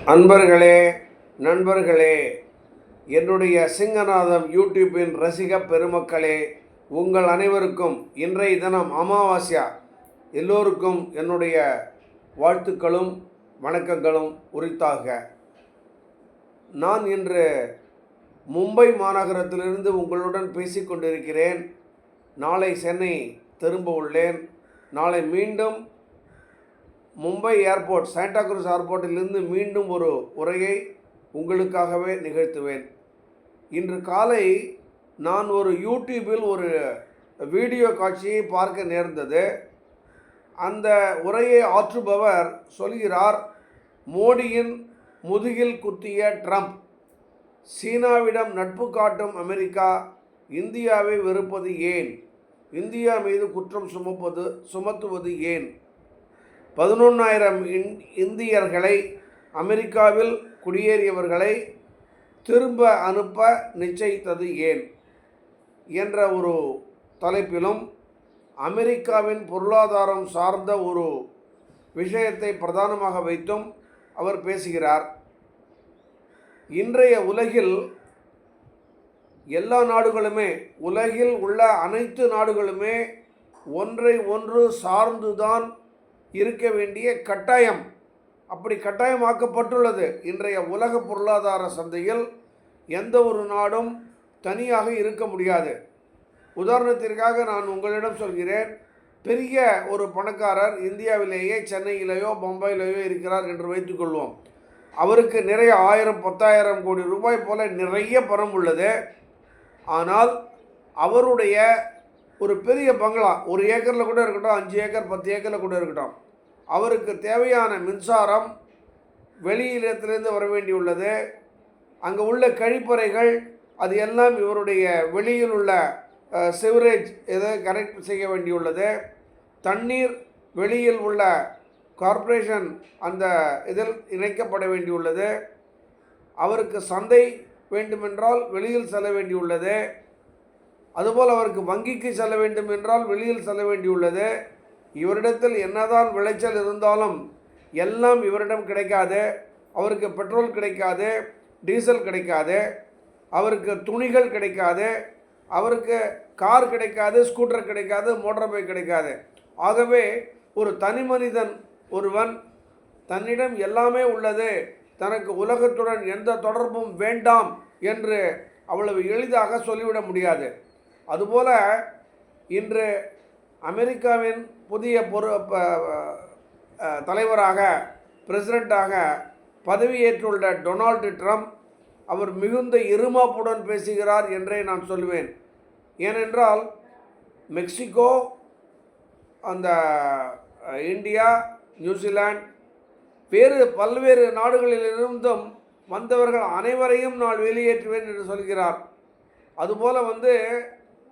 அன்பர்களே நண்பர்களே என்னுடைய சிங்கநாதம் யூடியூப்பின் ரசிக பெருமக்களே உங்கள் அனைவருக்கும் இன்றைய தினம் அமாவாசையா? எல்லோருக்கும் என்னுடைய வாழ்த்துக்களும் வணக்கங்களும் உரித்தாக. நான் இன்று மும்பை மாநகரத்திலிருந்து உங்களுடன் பேசிக்கொண்டிருக்கிறேன். நாளை சென்னை திரும்ப உள்ளேன். நாளை மீண்டும் மும்பை ஏர்போர்ட் சாண்டாக்ரூஸ் ஏர்போர்ட்டிலிருந்து மீண்டும் ஒரு உரையை உங்களுக்காகவே நிகழ்த்துவேன். இன்று காலை நான் ஒரு யூடியூபில் ஒரு வீடியோ காட்சியை பார்க்க நேர்ந்தது. அந்த உரையை ஆற்றுபவர் சொல்கிறார் மோடியின் முதுகில் குத்திய ட்ரம்ப் சீனாவிடம் நட்பு காட்டும் அமெரிக்கா இந்தியாவை வெறுப்பது ஏன்? இந்தியா மீது குற்றம் சுமப்பது சுமத்துவது ஏன்? பதினொன்றாயிரம் இந் இந்தியர்களை அமெரிக்காவில் குடியேறியவர்களை திரும்ப அனுப்ப நிச்சயித்தது ஏன்? என்ற ஒரு தலைப்பிலும் அமெரிக்காவின் பொருளாதாரம் சார்ந்த ஒரு விஷயத்தை பிரதானமாக வைத்தும் அவர் பேசுகிறார். இன்றைய உலகில் எல்லா நாடுகளுமே உலகில் உள்ள அனைத்து நாடுகளுமே ஒன்றை ஒன்று சார்ந்துதான் இருக்க வேண்டிய கட்டாயம். அப்படி கட்டாயமாக்கப்பட்டுள்ளது. இன்றைய உலக பொருளாதார சந்தையில் எந்த ஒரு நாடும் தனியாக இருக்க முடியாது. உதாரணத்திற்காக நான் உங்களிடம் சொல்கிறேன். பெரிய ஒரு பணக்காரர் இந்தியாவிலேயே சென்னையிலேயோ பம்பாயிலேயோ இருக்கிறார் என்று வைத்துக்கொள்வோம் அவருக்கு நிறைய ஆயிரம் பத்தாயிரம் கோடி ரூபாய் போல நிறைய பணம் உள்ளது. ஆனால் அவருடைய ஒரு பெரிய பங்களா ஒரு ஏக்கரில் கூட இருக்கட்டும் அஞ்சு ஏக்கர் பத்து ஏக்கரில் கூட இருக்கட்டும். அவருக்கு தேவையான மின்சாரம் வெளியிடத்திலிருந்து வர வேண்டியுள்ளது அங்கே உள்ள கழிப்பறைகள் அது எல்லாம் இவருடைய வெளியில் உள்ள சிவரேஜ் எதை கனெக்ட் செய்ய வேண்டியுள்ளது தண்ணீர் வெளியில் உள்ள கார்ப்பரேஷன் அந்த இதில் இணைக்கப்பட வேண்டியுள்ளது அவருக்கு சந்தை வேண்டுமென்றால் வெளியில் செல்ல வேண்டியுள்ளது அதுபோல் அவருக்கு வங்கிக்கு செல்ல வேண்டும் என்றால் வெளியில் செல்ல வேண்டியுள்ளது. இவரிடத்தில் என்னதான் விளைச்சல் இருந்தாலும் எல்லாம் இவரிடம் கிடைக்காது. அவருக்கு பெட்ரோல் கிடைக்காது டீசல் கிடைக்காது அவருக்கு துணிகள் கிடைக்காது அவருக்கு கார் கிடைக்காது ஸ்கூட்டர் கிடைக்காது மோட்டார் பைக் கிடைக்காது. ஆகவே ஒரு தனி மனிதன் ஒருவன் தன்னிடம் எல்லாமே உள்ளது தனக்கு உலகத்துடன் எந்த தொடர்பும் வேண்டாம் என்று அவ்வளவு எளிதாக சொல்லிவிட முடியாது. அதுபோல இன்று அமெரிக்காவின் புதிய பொறு தலைவராக பிரசிடெண்ட்டாக பதவியேற்றுள்ள டொனால்டு ட்ரம்ப் அவர் மிகுந்த இருமாப்புடன் பேசுகிறார் என்றே நான் சொல்வேன். ஏனென்றால் மெக்சிகோ அந்த இந்தியா நியூசிலாந்து வேறு பல்வேறு நாடுகளிலிருந்தும் வந்தவர்கள் அனைவரையும் நான் வெளியேற்றுவேன் என்று சொல்கிறார். அதுபோல் வந்து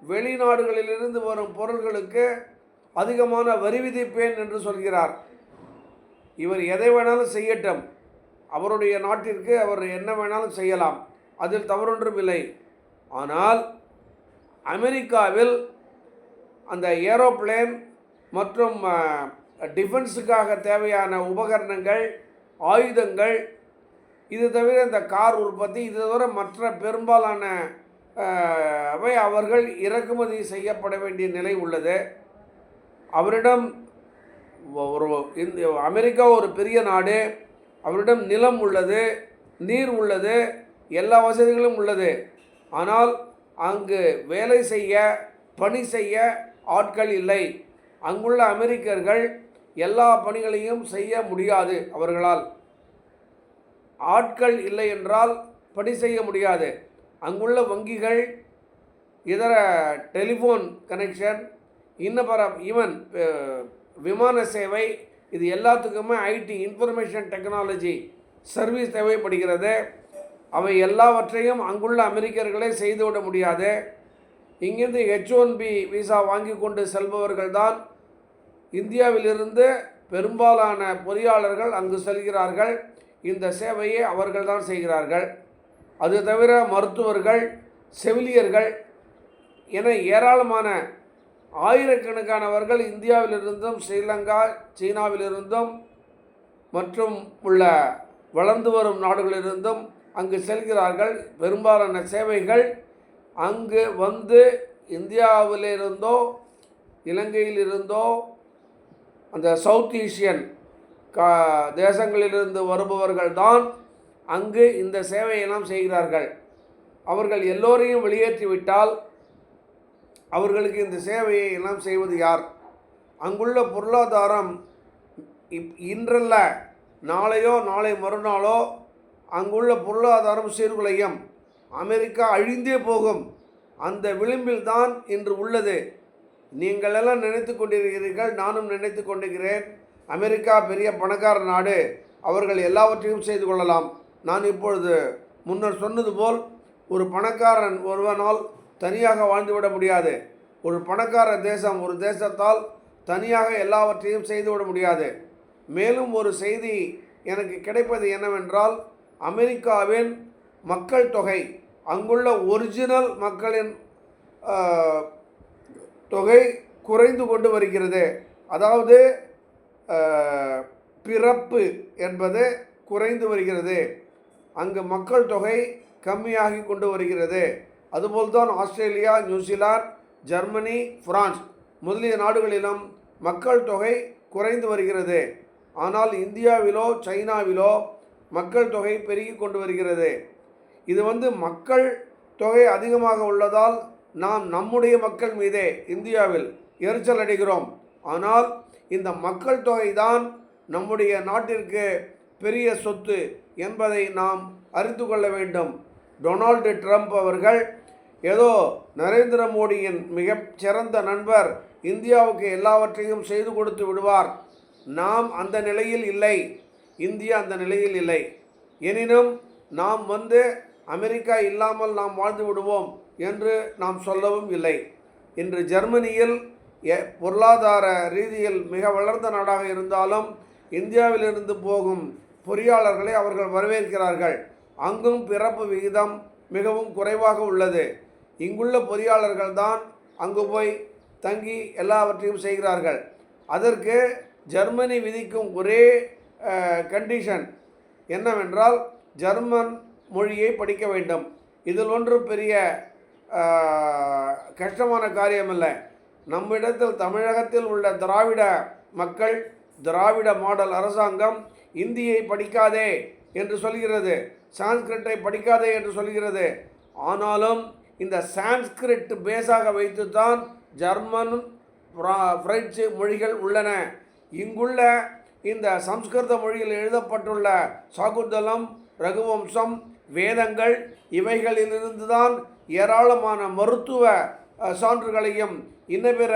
வெளிநாடுகளிலிருந்து வரும் பொருள்களுக்கு அதிகமான வரி விதிப்பேன் என்று சொல்கிறார். இவர் எதை வேணாலும் செய்யட்டும். அவருடைய நாட்டிற்கு அவர் என்ன வேணாலும் செய்யலாம். அதில் தவறொன்றும் இல்லை. ஆனால் அமெரிக்காவில் அந்த ஏரோப்ளேன் மற்றும் டிஃபென்ஸுக்காக தேவையான உபகரணங்கள் ஆயுதங்கள் இது தவிர இந்த கார் உற்பத்தி இது தவிர மற்ற பெரும்பாலான அவை அவர்கள் இறக்குமதி செய்யப்பட வேண்டிய நிலை உள்ளது. அவரிடம் ஒரு இந்த அமெரிக்கா ஒரு பெரிய நாடு. அவரிடம் நிலம் உள்ளது நீர் உள்ளது எல்லா வசதிகளும் உள்ளது. ஆனால் அங்கு வேலை செய்ய பணி செய்ய ஆட்கள் இல்லை. அங்குள்ள அமெரிக்கர்கள் எல்லா பணிகளையும் செய்ய முடியாது அவர்களால். ஆட்கள் இல்லை என்றால் பணி செய்ய முடியாது. அங்குள்ள வங்கிகள் இதர டெலிஃபோன் கனெக்ஷன் இன்னப்பற ஈவன் விமான சேவை இது எல்லாத்துக்குமே ஐடி இன்ஃபர்மேஷன் டெக்னாலஜி சர்வீஸ் தேவைப்படுகிறது. அவை எல்லாவற்றையும் அங்குள்ள அமெரிக்கர்களே செய்துவிட முடியாது. இங்கிருந்து ஹெச் ஒன் பி விசா வாங்கி கொண்டு செல்பவர்கள் தான் இந்தியாவிலிருந்து பெரும்பாலான பொறியாளர்கள் அங்கு செல்கிறார்கள். இந்த சேவையை அவர்கள் தான் செய்கிறார்கள். அது தவிர மருத்துவர்கள் செவிலியர்கள் என ஏராளமான ஆயிரக்கணக்கானவர்கள் இந்தியாவிலிருந்தும் ஸ்ரீலங்கா சீனாவிலிருந்தும் மற்றும் உள்ள வளர்ந்து வரும் நாடுகளிலிருந்தும் அங்கு செல்கிறார்கள். பெரும்பாலான சேவைகள் அங்கு வந்து இந்தியாவிலிருந்தோ இலங்கையிலிருந்தோ அந்த சவுத் ஏஷியன் கா தேசங்களிலிருந்து வருபவர்கள் தான் அங்கு இந்த சேவையெல்லாம் செய்கிறார்கள். அவர்கள் எல்லோரையும் வெளியேற்றிவிட்டால் அவர்களுக்கு இந்த சேவையை எல்லாம் செய்வது யார்? அங்குள்ள பொருளாதாரம் இப் இன்றல்ல. நாளையோ நாளை மறுநாளோ அங்குள்ள பொருளாதாரம் சீர்குலையும். அமெரிக்கா அழிந்தே போகும். அந்த விளிம்பில் தான் இன்று உள்ளது. நீங்கள் எல்லாம் நினைத்து கொண்டிருக்கிறீர்கள் நானும் நினைத்து கொண்டிருக்கிறேன். அமெரிக்கா பெரிய பணக்கார நாடு. அவர்கள் எல்லாவற்றையும் செய்து கொள்ளலாம். நான் இப்பொழுது முன்னர் சொன்னது போல் ஒரு பணக்காரன் ஒருவனால் தனியாக வாழ்ந்துவிட முடியாது. ஒரு பணக்கார தேசம் ஒரு தேசத்தால் தனியாக எல்லாவற்றையும் செய்துவிட முடியாது. மேலும் ஒரு செய்தி எனக்கு கிடைப்பது என்னவென்றால் அமெரிக்காவின் மக்கள் தொகை அங்குள்ள ஒரிஜினல் மக்களின் தொகை குறைந்து கொண்டு வருகிறது. அதாவது பிறப்பு என்பது குறைந்து வருகிறது. அங்கு மக்கள் தொகை கம்மியாகி கொண்டு வருகிறது. அதுபோல்தான் Australia New Zealand Germany France முதலிய நாடுகளிலும் மக்கள் தொகை குறைந்து வருகிறது. ஆனால் இந்தியாவிலோ சைனாவிலோ மக்கள் தொகை பெருகி கொண்டு வருகிறது. இது வந்து மக்கள் தொகை அதிகமாக உள்ளதால் நாம் நம்முடைய மக்கள் மீதே இந்தியாவில் எரிச்சல் அடைகிறோம். ஆனால் இந்த மக்கள் தொகை தான் நம்முடைய நாட்டிற்கு பெரிய சொத்து. என்பதை நாம் அறிந்து கொள்ள வேண்டும். டொனால்டு ட்ரம்ப் அவர்கள் ஏதோ நரேந்திர மோடியின் மிக சிறந்த நண்பர் இந்தியாவுக்கு எல்லாவற்றையும் செய்து கொடுத்து விடுவார். நாம் அந்த நிலையில் இல்லை. இந்தியா அந்த நிலையில் இல்லை. எனினும் நாம் வந்து அமெரிக்கா இல்லாமல் நாம் வாழ்ந்து விடுவோம் என்று நாம் சொல்லவும் இல்லை. இன்று ஜெர்மனியில் எ- பொருளாதார ரீதியில் மிக வளர்ந்த நாடாக இருந்தாலும் இந்தியாவிலிருந்து போகும் பொறியாளர்களை அவர்கள் வரவேற்கிறார்கள். அங்கும் பிறப்பு விகிதம் மிகவும் குறைவாக உள்ளது. இங்குள்ள பொறியாளர்கள் தான் அங்கு போய் தங்கி எல்லாவற்றையும் செய்கிறார்கள். அதற்கு ஜெர்மனி விதிக்கும் ஒரே கண்டிஷன் என்னவென்றால் ஜெர்மன் மொழியை படிக்க வேண்டும். இதில் ஒன்றும் பெரிய கஷ்டமான காரியமல்ல. நம்மிடத்தில் தமிழகத்தில் உள்ள திராவிட மக்கள் திராவிட மாடல் அரசாங்கம் இந்தியை படிக்காதே என்று சொல்கிறது சான்ஸ்கிரிட்டை படிக்காதே என்று சொல்கிறது. ஆனாலும் இந்த சான்ஸ்கிரிட் பேஸாக வைத்துத்தான் ஜெர்மன் பிரெஞ்சு மொழிகள் உள்ளன. இங்குள்ள இந்த சம்ஸ்கிருத மொழியில் எழுதப்பட்டுள்ள சாகுந்தலம் ரகுவம்சம் வேதங்கள் இவைகளிலிருந்து தான் ஏராளமான மருத்துவ சான்றுகளையும் இன்ன பிற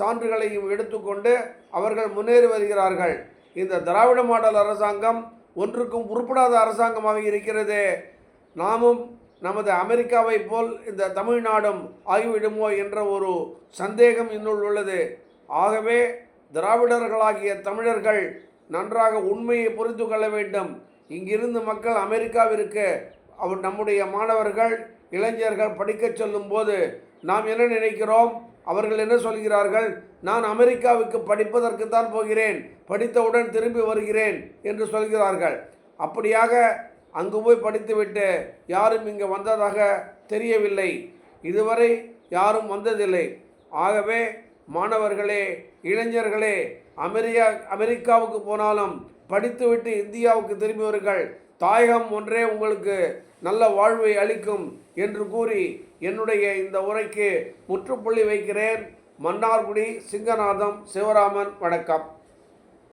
சான்றுகளையும் எடுத்துக்கொண்டு அவர்கள் முன்னேறி வருகிறார்கள். இந்த திராவிட மாடல் அரசாங்கம் ஒன்றுக்கும் உருப்படாத அரசாங்கமாக இருக்கிறது. நாமும் நமது அமெரிக்காவை போல் இந்த தமிழ்நாடும் ஆகிவிடுமோ என்ற ஒரு சந்தேகம் இன்னுள் உள்ளது. ஆகவே திராவிடர்களாகிய தமிழர்கள் நன்றாக உண்மையை புரிந்து கொள்ள வேண்டும். இங்கிருந்து மக்கள் அமெரிக்காவிற்கு அவர் நம்முடைய மாணவர்கள் இளைஞர்கள் படிக்கச் சொல்லும்போது நாம் என்ன நினைக்கிறோம்? அவர்கள் என்ன சொல்கிறார்கள்? நான் அமெரிக்காவுக்கு படிப்பதற்கு தான் போகிறேன். படித்தவுடன் திரும்பி வருகிறேன் என்று சொல்கிறார்கள். அப்படியாக அங்கு போய் படித்துவிட்டு யாரும் இங்கே வந்ததாக தெரியவில்லை. இதுவரை யாரும் வந்ததில்லை. ஆகவே மாணவர்களே இளைஞர்களே அமெரிக்கா அமெரிக்காவுக்கு போனாலும் படித்துவிட்டு இந்தியாவுக்கு திரும்பி வருங்கள். தாயகம் ஒன்றே உங்களுக்கு. நல்ல வாழ்வை அளிக்கும் என்று கூறி என்னுடைய இந்த உரைக்கு முற்றுப்புள்ளி வைக்கிறேன். மன்னார்குடி சிங்கநாதம் சிவராமன் வணக்கம்.